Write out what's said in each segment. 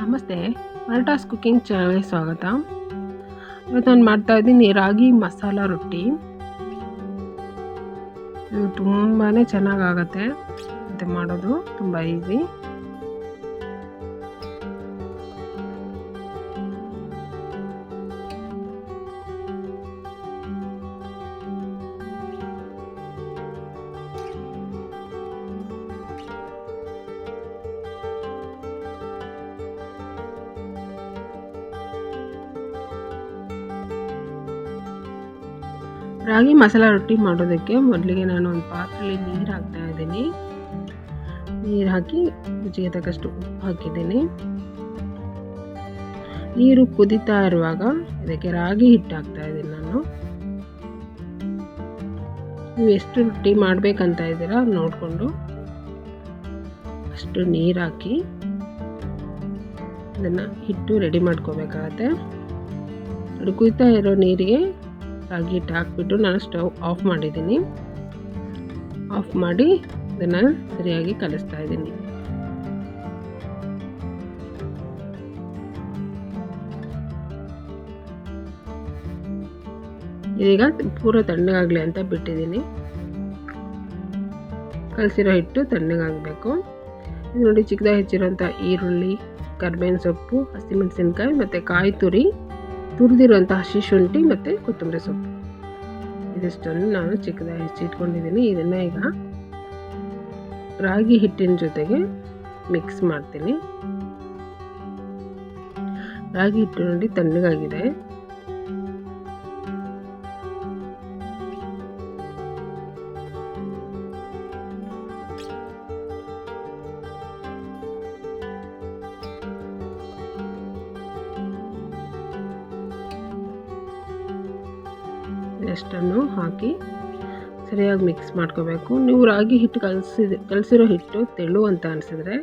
ನಮಸ್ತೆ. ಮರಟಾಸ್ ಕುಕಿಂಗ್ ಚಾನಲ್ಗೆ ಸ್ವಾಗತ. ಇವತ್ತು ನಾನು ಮಾಡ್ತಾ ಇದ್ದೀನಿ ರಾಗಿ ಮಸಾಲ ರೊಟ್ಟಿ. ಇದು ತುಂಬಾ ಚೆನ್ನಾಗಾಗತ್ತೆ. ಮತ್ತು ಮಾಡೋದು ತುಂಬ ಈಸಿ ರಾಗಿ ಮಸಾಲ ರೊಟ್ಟಿ ಮಾಡೋದಕ್ಕೆ ಮೊದಲಿಗೆ ನಾನು ಒಂದು ಪಾತ್ರೆಯಲ್ಲಿ ನೀರು ಹಾಕ್ತಾ ಇದ್ದೀನಿ. ನೀರು ಹಾಕಿ ರುಚಿಗೆ ತಕ್ಕಷ್ಟು ಉಪ್ಪು ಹಾಕಿದ್ದೀನಿ. ನೀರು ಕುದೀತಾ ಇರುವಾಗ ಇದಕ್ಕೆ ರಾಗಿ ಹಿಟ್ಟು ಹಾಕ್ತಾ ಇದ್ದೀನಿ ನಾನು. ನೀವು ಎಷ್ಟು ರೊಟ್ಟಿ ಮಾಡಬೇಕಂತ ಇದ್ದೀರಾ ನೋಡಿಕೊಂಡು. ಅಷ್ಟು ನೀರು ಹಾಕಿ ಅದನ್ನು ಹಿಟ್ಟು ರೆಡಿ ಮಾಡ್ಕೋಬೇಕಾಗತ್ತೆ. ಕುಯ್ತಾ ಇರೋ ನೀರಿಗೆ ರಾಗಿ ಹಿಟ್ಟು ಹಾಕ್ಬಿಟ್ಟು ನಾನು ಸ್ಟವ್ ಆಫ್ ಮಾಡಿದ್ದೀನಿ. ಆಫ್ ಮಾಡಿ ಇದನ್ನು ಸರಿಯಾಗಿ ಕಲಿಸ್ತಾ ಇದ್ದೀನಿ. ಇದೀಗ ಪೂರ ತಣ್ಣಗಾಗಲಿ ಅಂತ ಬಿಟ್ಟಿದ್ದೀನಿ. ಕಲಸಿರೋ ಹಿಟ್ಟು ತಣ್ಣಗಾಗಬೇಕು. ನೋಡಿ ಚಿಕ್ಕದಾಗಿ ಹೆಚ್ಚಿರೋಂಥ ಈರುಳ್ಳಿ, ಕರ್ಬೇವಿನ ಸೊಪ್ಪು, ಹಸಿಮೆಣಸಿನ್ಕಾಯಿ ಮತ್ತು ಕಾಯಿ ತುರಿ. ತುರಿದಿರುವಂಥ ಹಸಿ ಶುಂಠಿ ಮತ್ತು ಕೊತ್ತಂಬರಿ ಸೊಪ್ಪು. ಇದಿಷ್ಟನ್ನು ನಾನು ಚಿಕ್ಕದಾಗಿ ಹೆಚ್ಚಿಟ್ಕೊಂಡಿದ್ದೀನಿ. ಇದನ್ನು ಈಗ ರಾಗಿ ಹಿಟ್ಟಿನ ಜೊತೆಗೆ ಮಿಕ್ಸ್ ಮಾಡ್ತೀನಿ. ರಾಗಿ ಹಿಟ್ಟು ನೋಡಿ ತಣ್ಣಗಾಗಿದೆ. ಎಷ್ಟನ್ನು ಹಾಕಿ ಸರಿಯಾಗಿ ಮಿಕ್ಸ್ ಮಾಡ್ಕೋಬೇಕು. ನೀವು ರಾಗಿ ಹಿಟ್ಟು ಕಲಸಿದ, ಕಲಸಿರೋ ಹಿಟ್ಟು ತೆಳು ಅಂತ ಅನಿಸಿದ್ರೆ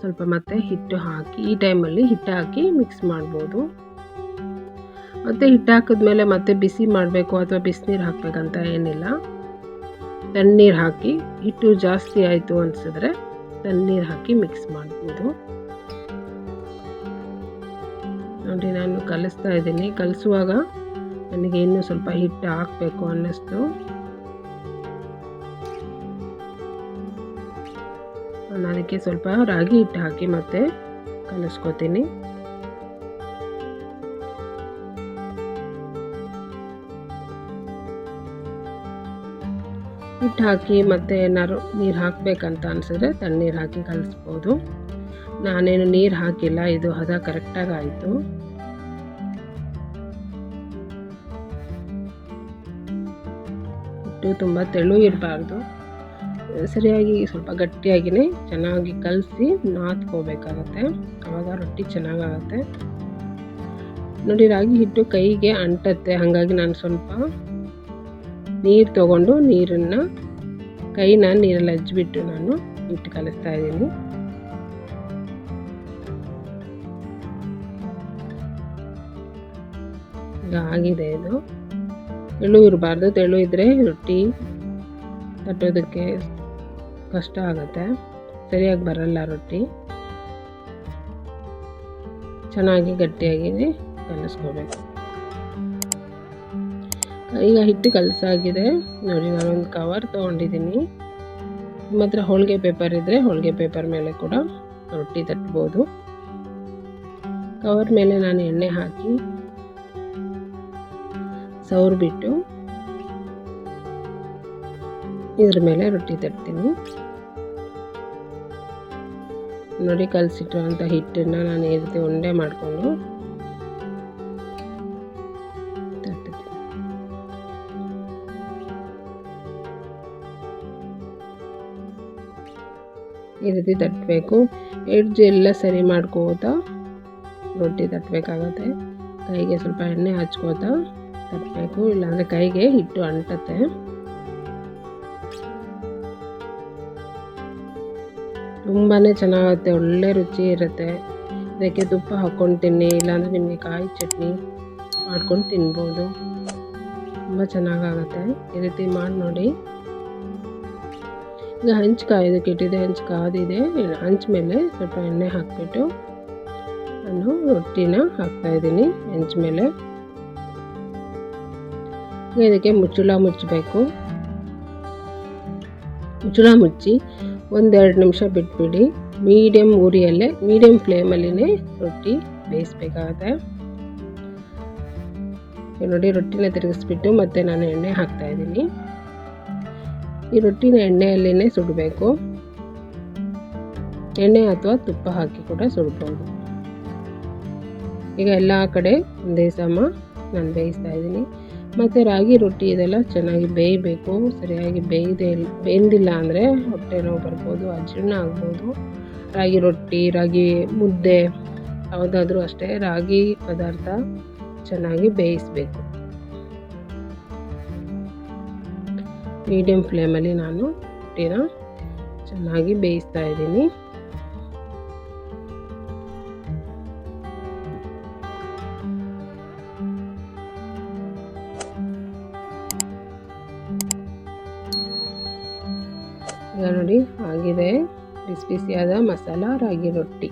ಸ್ವಲ್ಪ ಮತ್ತೆ ಹಿಟ್ಟು ಹಾಕಿ, ಈ ಟೈಮಲ್ಲಿ ಹಿಟ್ಟು ಹಾಕಿ ಮಿಕ್ಸ್ ಮಾಡ್ಬೋದು. ಮತ್ತು ಹಿಟ್ಟು ಹಾಕಿದ್ಮೇಲೆ ಮತ್ತೆ ಬಿಸಿ ಮಾಡಬೇಕು ಅಥವಾ ಬಿಸಿನೀರು ಹಾಕಬೇಕಂತ ಏನಿಲ್ಲ. ತಣ್ಣೀರು ಹಾಕಿ, ಹಿಟ್ಟು ಜಾಸ್ತಿ ಆಯಿತು ಅನಿಸಿದ್ರೆ ತಣ್ಣೀರು ಹಾಕಿ ಮಿಕ್ಸ್ ಮಾಡ್ಬೋದು. ನೋಡಿ, ನಾನು ಕಲಿಸ್ತಾ ಇದ್ದೀನಿ. ಕಲಿಸುವಾಗ ನನಗೆ ಇನ್ನೂ ಸ್ವಲ್ಪ ಹಿಟ್ಟು ಹಾಕಬೇಕು ಅನ್ನಿಸ್ತು. ನಾನು ಅದಕ್ಕೆ ಸ್ವಲ್ಪ ರಾಗಿ ಹಿಟ್ಟು ಹಾಕಿ ಮತ್ತೆ ಕಲಿಸ್ಕೊತೀನಿ. ಹಿಟ್ಟು ಹಾಕಿ ಮತ್ತೆ ಏನಾದ್ರು ನೀರು ಹಾಕಬೇಕಂತ ಅನಿಸಿದ್ರೆ ತಣ್ಣೀರು ಹಾಕಿ ಕಲಿಸ್ಬೋದು. ನಾನೇನು ನೀರು ಹಾಕಿಲ್ಲ, ಇದು ಹದ ಕರೆಕ್ಟಾಗಿ ಆಯಿತು. ಹಿಟ್ಟು ತುಂಬ ತೆಳು ಇರಬಾರ್ದು. ಸರಿಯಾಗಿ ಸ್ವಲ್ಪ ಗಟ್ಟಿಯಾಗಿಯೇ ಚೆನ್ನಾಗಿ ಕಲಸಿ ನಾದ್ಕೋಬೇಕಾಗತ್ತೆ. ಆವಾಗ ರೊಟ್ಟಿ ಚೆನ್ನಾಗಾಗತ್ತೆ. ನೋಡಿ, ರಾಗಿ ಹಿಟ್ಟು ಕೈಗೆ ಅಂಟತ್ತೆ. ಹಾಗಾಗಿ ನಾನು ಸ್ವಲ್ಪ ನೀರು ತಗೊಂಡು ನೀರನ್ನು ಕೈನ ನೀರಲ್ಲಿ ಹಚ್ಬಿಟ್ಟು ನಾನು ಹಿಟ್ಟು ಕಲಿಸ್ತಾ ಇದ್ದೀನಿ. ಆಗಿದೆ ಇದು. ತೆಳು ಇರಬಾರ್ದು, ತೆಳು ಇದ್ದರೆ ರೊಟ್ಟಿ ತಟ್ಟೋದಕ್ಕೆ ಕಷ್ಟ ಆಗುತ್ತೆ. ಸರಿಯಾಗಿ ಬರಲ್ಲ ರೊಟ್ಟಿ. ಚೆನ್ನಾಗಿ ಗಟ್ಟಿಯಾಗಿ ಕಲಿಸ್ಕೋಬೇಕು. ಈಗ ಹಿಟ್ಟು ಕಲಸಾಗಿದೆ. ನೋಡಿ, ನಾನೊಂದು ಕವರ್ ತೊಗೊಂಡಿದ್ದೀನಿ. ನಿಮ್ಮ ಹತ್ರ ಹೋಳಿಗೆ ಪೇಪರ್ ಇದ್ದರೆ ಹೋಳಿಗೆ ಪೇಪರ್ ಮೇಲೆ ಕೂಡ ರೊಟ್ಟಿ ತಟ್ಬೋದು. ಕವರ್ ಮೇಲೆ ನಾನು ಎಣ್ಣೆ ಹಾಕಿ ಸೌರ್ ಬಿಟ್ಟು ಇದ್ರ ಮೇಲೆ ರೊಟ್ಟಿ ತಟ್ತೀನಿ. ನೋಡಿ ಕಲಸಿಟ್ಟಿರುವಂಥ ಹಿಟ್ಟನ್ನು ನಾನು ಈ ರೀತಿ ಉಂಡೆ ಮಾಡಿಕೊಂಡು ಈ ರೀತಿ ತಟ್ಟಬೇಕು ಎಡ್ಜ್ ಎಲ್ಲ ಸರಿ ಮಾಡ್ಕೋತಾ ರೊಟ್ಟಿ ತಟ್ಟಬೇಕಾಗತ್ತೆ ಕೈಗೆ ಸ್ವಲ್ಪ ಎಣ್ಣೆ ಹಚ್ಕೋತಾ ತಟ್ಟಬೇಕು ಇಲ್ಲಾಂದರೆ ಕೈಗೆ ಹಿಟ್ಟು ಅಂಟತ್ತೆ. ತುಂಬಾ ಚೆನ್ನಾಗುತ್ತೆ, ಒಳ್ಳೆ ರುಚಿ ಇರುತ್ತೆ. ಇದಕ್ಕೆ ತುಪ್ಪ ಹಾಕ್ಕೊಂಡು ತಿನ್ನಿ ಇಲ್ಲಾಂದರೆ ನಿಮಗೆ ಕಾಯಿ ಚಟ್ನಿ ಮಾಡ್ಕೊಂಡು ತಿನ್ಬೋದು. ತುಂಬ ಚೆನ್ನಾಗಾಗತ್ತೆ. ಈ ರೀತಿ ಮಾಡಿ ನೋಡಿ. ಈಗ ಹಂಚು ಕಾಯೋದಕ್ಕೆ ಇಟ್ಟಿದೆ ಹಂಚು ಕಾದಿದೆ ಹಂಚ್ ಮೇಲೆ ಸ್ವಲ್ಪ ಎಣ್ಣೆ ಹಾಕಿಬಿಟ್ಟು ನಾನು ರೊಟ್ಟಿನ ಹಾಕ್ತಾಯಿದ್ದೀನಿ ಹೆಂಚ ಮೇಲೆ. ಇದಕ್ಕೆ ಮುಚ್ಚಳ ಮುಚ್ಚಬೇಕು. ಮುಚ್ಚಳ ಮುಚ್ಚಿ ಒಂದೆರಡು ನಿಮಿಷ ಬಿಟ್ಬಿಡಿ. ಮೀಡಿಯಮ್ ಉರಿಯಲ್ಲೇ ಮೀಡಿಯಮ್ ಫ್ಲೇಮಲ್ಲಿನೇ ರೊಟ್ಟಿ ಬೇಯಿಸ್ಬೇಕಾಗತ್ತೆ ನೋಡಿ ರೊಟ್ಟಿನ ತಿರುಗಿಸ್ಬಿಟ್ಟು ಮತ್ತೆ ನಾನು ಎಣ್ಣೆ ಹಾಕ್ತಾ ಇದ್ದೀನಿ. ಈ ರೊಟ್ಟಿನ ಎಣ್ಣೆಯಲ್ಲಿನೇ ಸುಡಬೇಕು. ಎಣ್ಣೆ ಅಥವಾ ತುಪ್ಪ ಹಾಕಿ ಕೂಡ ಸುಡ್ಬೋದು. ಈಗ ಎಲ್ಲ ಕಡೆ ಒಂದೇ ಸಮ ನಾನು ಬೇಯಿಸ್ತಾ ಇದ್ದೀನಿ. ಮತ್ತು ರಾಗಿ ರೊಟ್ಟಿ ಇದೆಲ್ಲ ಚೆನ್ನಾಗಿ ಬೇಯಬೇಕು. ಸರಿಯಾಗಿ ಬೇಯದೆ ಬೆಂದಿಲ್ಲ ಅಂದರೆ ಹೊಟ್ಟೆ ನೋವು ಬರ್ಬೋದು, ಅಜೀರ್ಣ ಆಗ್ಬೋದು. ರಾಗಿ ರೊಟ್ಟಿ, ರಾಗಿ ಮುದ್ದೆ, ಯಾವುದಾದ್ರೂ ಅಷ್ಟೇ ರಾಗಿ ಪದಾರ್ಥ ಚೆನ್ನಾಗಿ ಬೇಯಿಸಬೇಕು. ಮೀಡಿಯಮ್ ಫ್ಲೇಮಲ್ಲಿ ನಾನು ರೊಟ್ಟಿನ ಚೆನ್ನಾಗಿ ಬೇಯಿಸ್ತಾ ಇದ್ದೀನಿ. ನೋಡಿ ಆಗಿದೆ. ಬಿಸಿ ಬಿಸಿಯಾದ ಮಸಾಲ ರಾಗಿ ರೊಟ್ಟಿ.